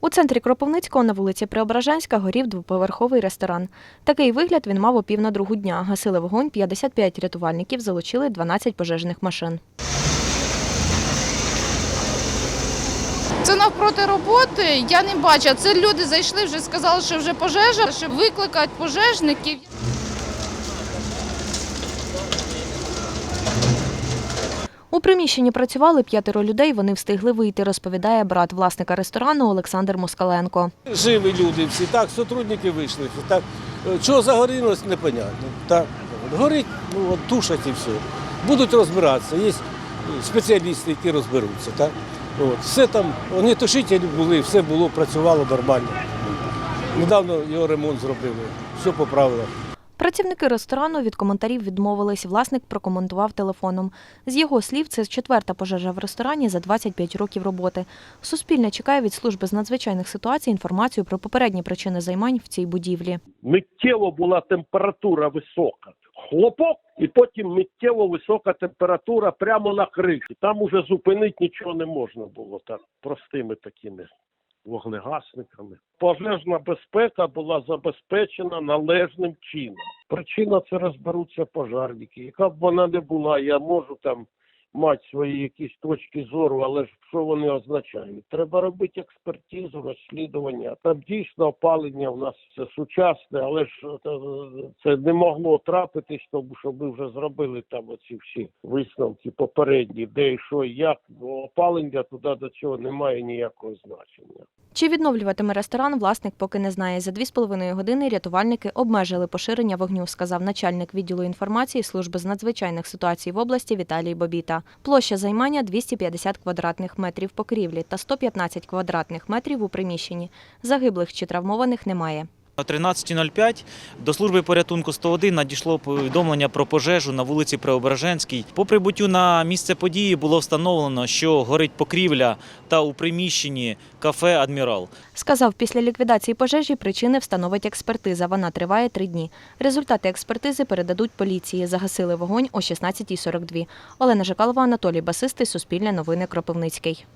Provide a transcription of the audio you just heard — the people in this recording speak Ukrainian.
У центрі Кропивницького на вулиці Преображенська горів двоповерховий ресторан. Такий вигляд він мав о пів на другу дня. Гасили вогонь 55 рятувальників, залучили 12 пожежних машин. Це навпроти роботи. Я не бачу. Це люди зайшли, вже сказали, що вже пожежа, щоб викликати пожежників. У приміщенні працювали п'ятеро людей. Вони встигли вийти, розповідає брат власника ресторану Олександр Москаленко. Живі люди всі, так, сотрудники вийшли. Так. Е, Чого загорілось, непонятно. Так. Горить, ну от тушать і все. Будуть розбиратися. Є спеціалісти, які розберуться. Так? От. Все там, вони тушителі були, все було, працювало нормально. Недавно його ремонт зробили, все поправили. Працівники ресторану від коментарів відмовились. Власник прокоментував телефоном. З його слів, це четверта пожежа в ресторані за 25 років роботи. Суспільне чекає від служби з надзвичайних ситуацій інформацію про попередні причини займань в цій будівлі. миттєво була температура висока. Хлопок, і потім миттєво висока температура прямо на криші. Там уже зупинити нічого не можна було так простими такими вогнегасниками. Пожежна безпека була забезпечена належним чином. Причина це розберуться пожарники. Яка б вона не була, я можу там мати свої якісь точки зору, але ж що вони означають? Треба робити експертизу, розслідування. Там дійсно опалення у нас це сучасне, але ж це не могло трапитись, тому що ми вже зробили там оці всі висновки попередні, де і що і як. Бо опалення туди до цього не має ніякого значення. Чи відновлюватиме ресторан, власник поки не знає. За 2,5 години рятувальники обмежили поширення вогню, сказав начальник відділу інформації служби з надзвичайних ситуацій в області Віталій Бобіта. Площа займання 250 квадратних метрів покрівлі та 115 квадратних метрів у приміщенні. Загиблих чи травмованих немає. О 13.05 до служби порятунку 101 надійшло повідомлення про пожежу на вулиці Преображенській. По прибуттю на місце події було встановлено, що горить покрівля та у приміщенні кафе Адмірал. Сказав, після ліквідації пожежі причини встановить експертиза. Вона триває три дні. Результати експертизи передадуть поліції. Загасили вогонь о 16.42. Олена Жикалова, Анатолій Басистий, Суспільне новини Кропивницький.